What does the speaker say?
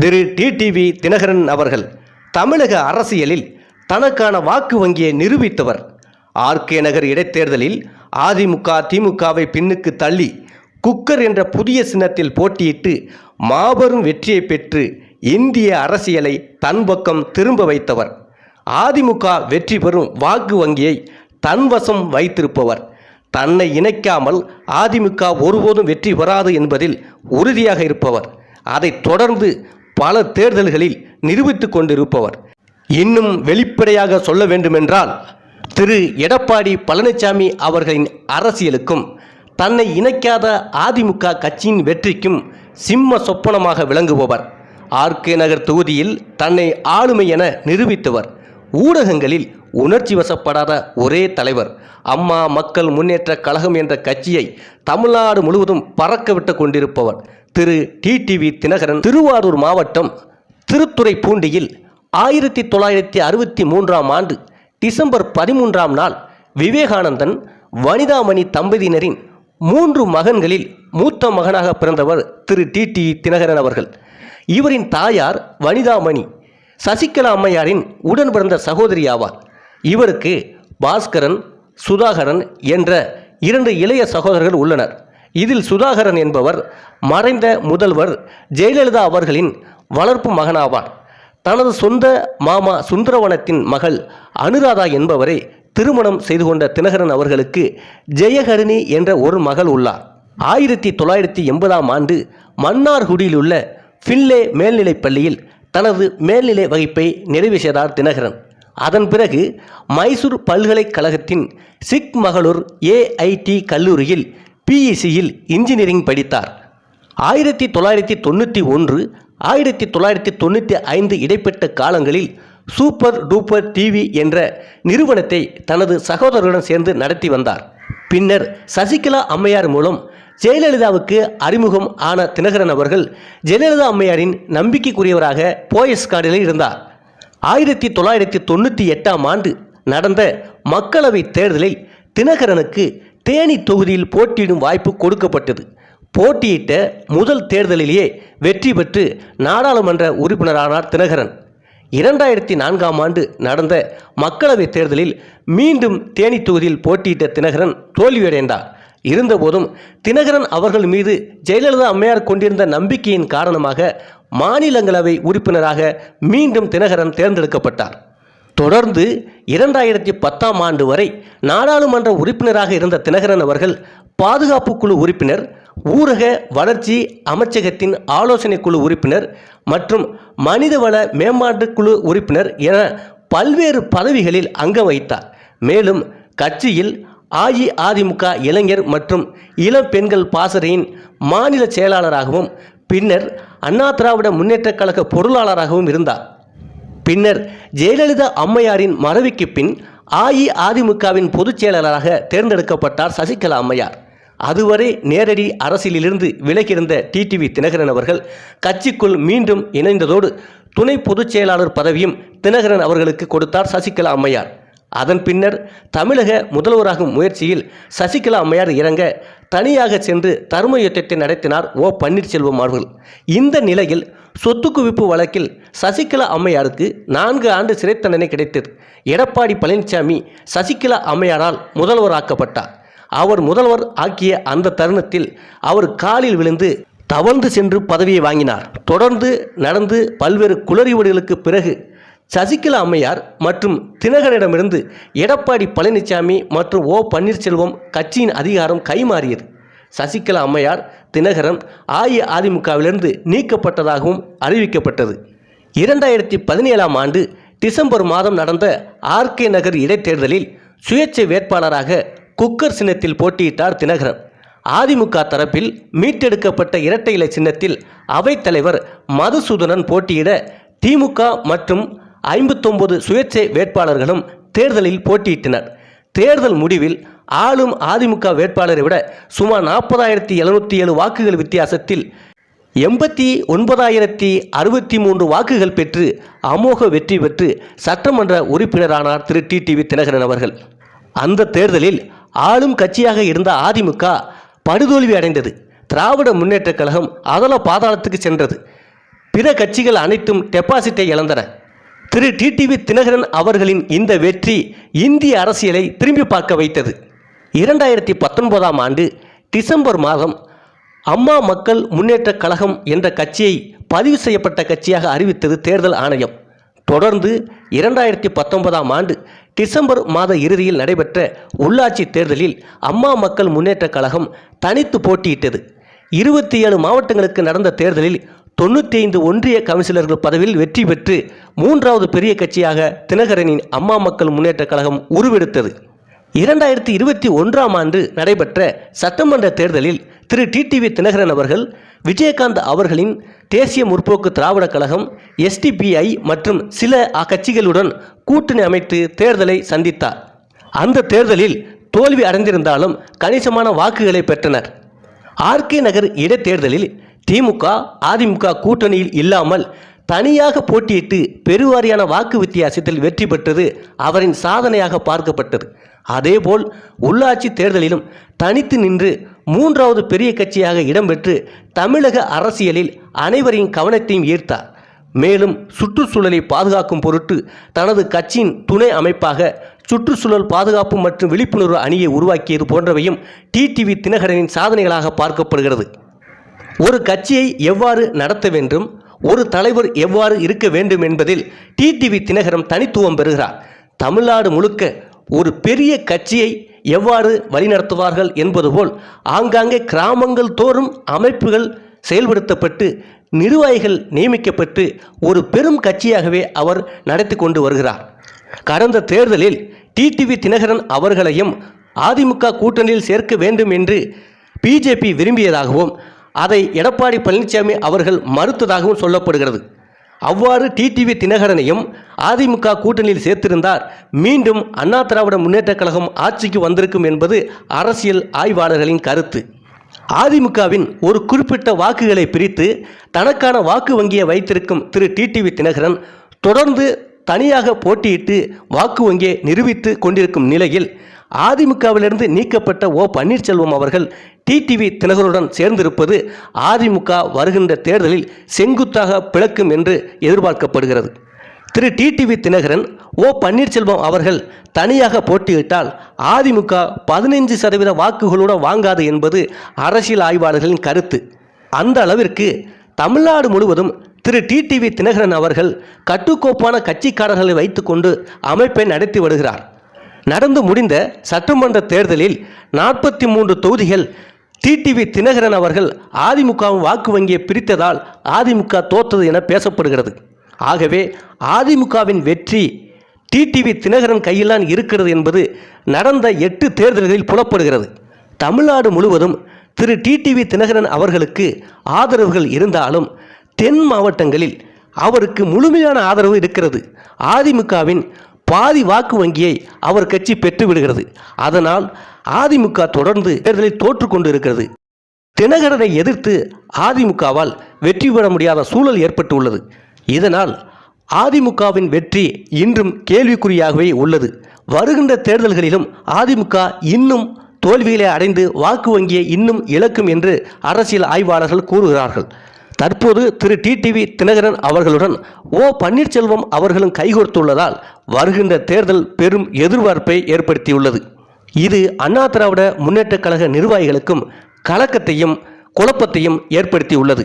திரு TTV Dinakaran அவர்கள் தமிழக அரசியலில் தனக்கான வாக்கு வங்கியை நிரூபித்தவர். ஆர்கே நகர் இடைத்தேர்தலில் அதிமுக திமுகவை பின்னுக்கு தள்ளி குக்கர் என்ற புதிய சின்னத்தில் போட்டியிட்டு மாபெரும் வெற்றியை பெற்று இந்திய அரசியலை தன் பக்கம் திரும்ப வைத்தவர். அதிமுக வெற்றி பெறும் வாக்கு வங்கியை தன்வசம் வைத்திருப்பவர். தன்னை இணைக்காமல் அதிமுக ஒருபோதும் வெற்றி பெறாது என்பதில் உறுதியாக இருப்பவர். அதை தொடர்ந்து பல தேர்தல்களில் நிரூபித்து கொண்டிருப்பவர். இன்னும் வெளிப்படையாக சொல்ல வேண்டுமென்றால் திரு. எடப்பாடி பழனிசாமி அவர்களின் அரசியலுக்கும் தன்னை இணைக்காத அதிமுக கட்சியின் வெற்றிக்கும் சிம்ம சொப்பனமாக விளங்குபவர். ஆர்கே நகர் தொகுதியில் தன்னை ஆளுமை என நிரூபித்தவர். ஊடகங்களில் உணர்ச்சி வசப்படாத ஒரே தலைவர். அம்மா மக்கள் முன்னேற்ற கழகம் என்ற கட்சியை தமிழ்நாடு முழுவதும் பறக்கவிட்டு கொண்டிருப்பவர் திரு. டிடிவி தினகரன். திருவாரூர் மாவட்டம் திருத்துறைப்பூண்டியில் ஆயிரத்தி தொள்ளாயிரத்தி அறுபத்தி மூன்றாம் ஆண்டு டிசம்பர் பதிமூன்றாம் நாள் விவேகானந்தன் வனிதாமணி தம்பதியினரின் மூன்று மகன்களில் மூத்த மகனாக பிறந்தவர் திரு. டிடி தினகரன் அவர்கள். இவரின் தாயார் வனிதாமணி. சசிகலா அம்மையாரின் உடன் பிறந்த சகோதரி ஆவார். இவருக்கு பாஸ்கரன் சுதாகரன் என்ற இரண்டு இளைய சகோதரர்கள் உள்ளனர். இதில் சுதாகரன் என்பவர் மறைந்த முதல்வர் ஜெயலலிதா அவர்களின் வளர்ப்பு மகனாவார். தனது சொந்த மாமா சுந்தரவனத்தின் மகள் அனுராதா என்பவரை திருமணம் செய்து கொண்ட தினகரன் அவர்களுக்கு ஜெயஹரிணி என்ற ஒரு மகள் உள்ளார். ஆயிரத்தி தொள்ளாயிரத்தி எண்பதாம் ஆண்டு மன்னார்குடியிலுள்ள ஃபின்லே மேல்நிலைப் பள்ளியில் தனது மேல்நிலை வகுப்பை நிறைவு செய்தார் தினகரன். அதன் பிறகு மைசூர் பல்கலைக்கழகத்தின் சிக் மகளூர் ஏஐடி கல்லூரியில் பிஇசியில் இன்ஜினியரிங் படித்தார். ஆயிரத்தி தொள்ளாயிரத்தி தொண்ணூற்றி ஒன்று ஆயிரத்தி தொள்ளாயிரத்தி தொண்ணூற்றி ஐந்து இடைப்பட்ட காலங்களில் சூப்பர் டூப்பர் டிவி என்ற நிறுவனத்தை தனது சகோதரருடன் சேர்ந்து நடத்தி வந்தார். பின்னர் சசிகலா அம்மையார் மூலம் ஜெயலலிதாவுக்கு அறிமுகம் ஆன தினகரன் அவர்கள் ஜெயலலிதா அம்மையாரின் நம்பிக்கைக்குரியவராக போயஸ் கார்டில் இருந்தார். ஆயிரத்தி தொள்ளாயிரத்தி தொண்ணூற்றி எட்டாம் ஆண்டு நடந்த மக்களவைத் தேர்தலில் தினகரனுக்கு தேனி தொகுதியில் போட்டியிடும் வாய்ப்பு கொடுக்கப்பட்டது. போட்டியிட்ட முதல் தேர்தலிலேயே வெற்றி பெற்று நாடாளுமன்ற உறுப்பினரானார் தினகரன். இரண்டாயிரத்தி நான்காம் ஆண்டு நடந்த மக்களவைத் தேர்தலில் மீண்டும் தேனி தொகுதியில் போட்டியிட்ட தினகரன் தோல்வியடைந்தார். இருந்தபோதும் தினகரன் அவர்கள் மீது ஜெயலலிதா அம்மையார் கொண்டிருந்த நம்பிக்கையின் காரணமாக மாநிலங்களவை உறுப்பினராக மீண்டும் தினகரன் தேர்ந்தெடுக்கப்பட்டார். தொடர்ந்து இரண்டாயிரத்தி பத்தாம் ஆண்டு வரை நாடாளுமன்ற உறுப்பினராக இருந்த தினகரன் அவர்கள் பாதுகாப்பு குழு உறுப்பினர் ஊரக வளர்ச்சி அமைச்சகத்தின் ஆலோசனை குழு உறுப்பினர் மற்றும் மனிதவள மேம்பாட்டு குழு உறுப்பினர் என பல்வேறு பதவிகளில் அங்கம் வகித்தார் மேலும் கட்சியில் அஇஅதிமுக இளைஞர் மற்றும் இளம் பெண்கள் பாசறையின் மாநில செயலாளராகவும் பின்னர் அண்ணா திராவிட முன்னேற்றக் கழக பொருளாளராகவும் இருந்தார். பின்னர் ஜெயலலிதா அம்மையாரின் மறைவுக்கு பின் அஇஅதிமுகவின் பொதுச் செயலாளராக தேர்ந்தெடுக்கப்பட்டார் சசிகலா அம்மையார். அதுவரை நேரடி அரசியலிலிருந்து விலகியிருந்த டிடிவி தினகரன் அவர்கள் கட்சிக்குள் மீண்டும் இணைந்ததோடு துணை பொதுச் செயலாளர் பதவியும் தினகரன் அவர்களுக்கு கொடுத்தார் சசிகலா அம்மையார். அதன் பின்னர் தமிழக முதல்வராகும் முயற்சியில் சசிகலா அம்மையார் இறங்க தனியாக சென்று தர்ம யுத்தத்தை நடத்தினார் ஓ பன்னீர்செல்வம் அவர்கள். இந்த நிலையில் சொத்து குவிப்பு வழக்கில் சசிகலா அம்மையாருக்கு நான்கு ஆண்டு சிறை தண்டனை கிடைத்தது. எடப்பாடி பழனிசாமி சசிகலா அம்மையாரால் முதல்வராக்கப்பட்டார். அவர் முதல்வர் ஆக்கிய அந்த தருணத்தில் அவர் காலில் விழுந்து தவழ்ந்து சென்று பதவியை வாங்கினார். தொடர்ந்து நடந்து பல்வேறு குளறிவடிகளுக்கு பிறகு சசிகலா அம்மையார் மற்றும் தினகரனிடமிருந்து எடப்பாடி பழனிசாமி மற்றும் ஓ பன்னீர்செல்வம் கட்சியின் அதிகாரம் கைமாறியது. சசிகலா அம்மையார் தினகரன் அஇஅதிமுகவிலிருந்து நீக்கப்பட்டதாகவும் அறிவிக்கப்பட்டது. இரண்டாயிரத்தி பதினேழாம் ஆண்டு டிசம்பர் மாதம் நடந்த ஆர்கே நகர் இடைத்தேர்தலில் சுயேட்சை வேட்பாளராக குக்கர் சின்னத்தில் போட்டியிட்டார் தினகரன். அதிமுக தரப்பில் மீட்டெடுக்கப்பட்ட இரட்டை இலை சின்னத்தில் அவைத்தலைவர் மதுசூதனன் போட்டியிட திமுக மற்றும் ஐம்பத்தொன்பது சுயேட்சை வேட்பாளர்களும் தேர்தலில் போட்டியிட்டனர். தேர்தல் முடிவில் ஆளும் அதிமுக வேட்பாளரை விட சுமார் நாற்பதாயிரத்தி எழுநூற்றி ஏழு வாக்குகள் வித்தியாசத்தில் எண்பத்தி ஒன்பதாயிரத்தி அறுபத்தி மூன்று வாக்குகள் பெற்று அமோக வெற்றி பெற்று சட்டமன்ற உறுப்பினரானார் திரு டிடிவி தினகரன் அவர்கள். அந்த தேர்தலில் ஆளும் கட்சியாக இருந்த அதிமுக படுதோல்வி அடைந்தது. திராவிட முன்னேற்றக் கழகம் அதல பாதாளத்துக்கு சென்றது. பிற கட்சிகள் அனைத்தும் டெபாசிட்டை இழந்தன. திரு டிடிவி தினகரன் அவர்களின் இந்த வெற்றி இந்திய அரசியலை திரும்பி பார்க்க வைத்தது. இரண்டாயிரத்தி பத்தொன்பதாம் ஆண்டு டிசம்பர் மாதம் அம்மா மக்கள் முன்னேற்ற கழகம் என்ற கட்சியை பதிவு செய்யப்பட்ட கட்சியாக அறிவித்தது தேர்தல் ஆணையம். தொடர்ந்து இரண்டாயிரத்தி பத்தொன்பதாம் ஆண்டு டிசம்பர் மாத இறுதியில் நடைபெற்ற உள்ளாட்சி தேர்தலில் அம்மா மக்கள் முன்னேற்ற கழகம் தனித்து போட்டியிட்டது. இருபத்தி ஏழு மாவட்டங்களுக்கு நடந்த தேர்தலில் தொண்ணூற்றி ஐந்து ஒன்றிய கவுன்சிலர்கள் பதவியில் வெற்றி பெற்று மூன்றாவது பெரிய கட்சியாக தினகரனின் அம்மா மக்கள் முன்னேற்றக் கழகம் உருவெடுத்தது. இரண்டாயிரத்தி இருபத்தி ஒன்றாம் ஆண்டு நடைபெற்ற சட்டமன்ற தேர்தலில் திரு. டிடிவி தினகரன் அவர்கள் விஜயகாந்த் அவர்களின் தேசிய முற்போக்கு திராவிடக் கழகம் எஸ்டிபிஐ மற்றும் சில அக்கட்சிகளுடன் கூட்டணி அமைத்து தேர்தலை சந்தித்தார். அந்த தேர்தலில் தோல்வி அடைந்திருந்தாலும் கணிசமான வாக்குகளை பெற்றனர். ஆர்கே நகர் இடைத்தேர்தலில் திமுக அதிமுக கூட்டணியில் இல்லாமல் தனியாக போட்டியிட்டு பெருவாரியான வாக்கு வித்தியாசத்தில் வெற்றி பெற்றது அவரின் சாதனையாக பார்க்கப்பட்டது. அதேபோல் உள்ளாட்சி தேர்தலிலும் தனித்து நின்று மூன்றாவது பெரிய கட்சியாக இடம்பெற்று தமிழக அரசியலில் அனைவரின் கவனத்தையும் ஈர்த்தார். மேலும் சுற்றுச்சூழலை பாதுகாக்கும் பொருட்டு தனது கட்சியின் துணை அமைப்பாக சுற்றுச்சூழல் பாதுகாப்பு மற்றும் விழிப்புணர்வு அணியை உருவாக்கியது போன்றவையும் டிடிவி தினகரனின் சாதனைகளாக பார்க்கப்படுகிறது. ஒரு கட்சியை எவ்வாறு நடத்த வேண்டும் ஒரு தலைவர் எவ்வாறு இருக்க வேண்டும் என்பதில் டிடிவி தினகரன் தனித்துவம் பெறுகிறார். தமிழ்நாடு முழுக்க ஒரு பெரிய கட்சியை எவ்வாறு வழிநடத்துவார்கள் என்பது போல் ஆங்காங்கே கிராமங்கள் தோறும் அமைப்புகள் செயல்படுத்தப்பட்டு நிர்வாகிகள் நியமிக்கப்பட்டு ஒரு பெரும் கட்சியாகவே அவர் நடத்தி கொண்டு வருகிறார். கடந்த தேர்தலில் டிடிவி தினகரன் அவர்களையும் அதிமுக கூட்டணியில் சேர்க்க வேண்டும் என்று பிஜேபி விரும்பியதாகவும் அதை எடப்பாடி பழனிசாமி அவர்கள் மறுத்ததாகவும் சொல்லப்படுகிறது. அவ்வாறு டிடிவி தினகரனையும் அதிமுக கூட்டணியில் சேர்த்திருந்தார். மீண்டும் அண்ணா திராவிட முன்னேற்றக் கழகம் ஆட்சிக்கு வந்திருக்கும் என்பது அரசியல் ஆய்வாளர்களின் கருத்து. அதிமுகவின் ஒரு குறிப்பிட்ட வாக்குகளை பிரித்து தனக்கான வாக்கு வங்கியை வைத்திருக்கும் திரு டிடிவி தினகரன் தொடர்ந்து தனியாக போட்டியிட்டு வாக்கு வங்கியை நிரூபித்து கொண்டிருக்கும் நிலையில் அதிமுகவிலிருந்து நீக்கப்பட்ட ஓ பன்னீர்செல்வம் அவர்கள் டிடிவி தினகருடன் சேர்ந்திருப்பது அதிமுக வருகின்ற தேர்தலில் செங்குத்தாக பிளக்கும் என்று எதிர்பார்க்கப்படுகிறது. திரு டிடிவி தினகரன் ஓ பன்னீர்செல்வம் அவர்கள் தனியாக போட்டியிட்டால் அதிமுக பதினைஞ்சு சதவீத வாக்குகளுடன் வாங்காது என்பது அரசியல் ஆய்வாளர்களின் கருத்து. அந்த அளவிற்கு தமிழ்நாடு முழுவதும் திரு டிடிவி தினகரன் அவர்கள் கட்டுக்கோப்பான கட்சிக்காரர்களை வைத்துக்கொண்டு அமைப்பை நடத்தி வருகிறார். நடந்து முடிந்த சட்டமன்ற தேர்தலில் நாற்பத்தி மூன்று தொகுதிகள் டிடிவி தினகரன் அவர்கள் அதிமுகவும் வாக்கு வங்கியை பிரித்ததால் அதிமுக தோத்தது என பேசப்படுகிறது. ஆகவே அதிமுகவின் வெற்றி டிடிவி தினகரன் கையில்தான் இருக்கிறது என்பது நடந்த எட்டு தேர்தல்களில் புலப்படுகிறது. தமிழ்நாடு முழுவதும் திரு டிடிவி தினகரன் அவர்களுக்கு ஆதரவுகள் இருந்தாலும் தென் மாவட்டங்களில் அவருக்கு முழுமையான ஆதரவு இருக்கிறது. அதிமுகவின் பாதி வாக்கு வங்கியை அவர் கட்சி பெற்றுவிடுகிறது. அதனால் அதிமுக தொடர்ந்து தேர்தலில் தோற்று கொண்டு இருக்கிறது தினகரனை எதிர்த்து அதிமுகவால் வெற்றி பெற முடியாத சூழல் ஏற்பட்டுள்ளது. இதனால் அதிமுகவின் வெற்றி இன்றும் கேள்விக்குறியாகவே உள்ளது. வருகின்ற தேர்தல்களிலும் அதிமுக இன்னும் தோல்விகளை அடைந்து வாக்கு வங்கியை இன்னும் இழக்கும் என்று அரசியல் ஆய்வாளர்கள் கூறுகிறார்கள். தற்போது திரு டிடிவி தினகரன் அவர்களுடன் ஓ பன்னீர்செல்வம் அவர்களும் கைகோர்த்துள்ளதால் வருகின்ற தேர்தல் பெரும் எதிர்பார்ப்பை ஏற்படுத்தியுள்ளது. இது அண்ணா திராவிட முன்னேற்றக் கழக நிர்வாகிகளுக்கும் கலக்கத்தையும் குழப்பத்தையும் ஏற்படுத்தியுள்ளது.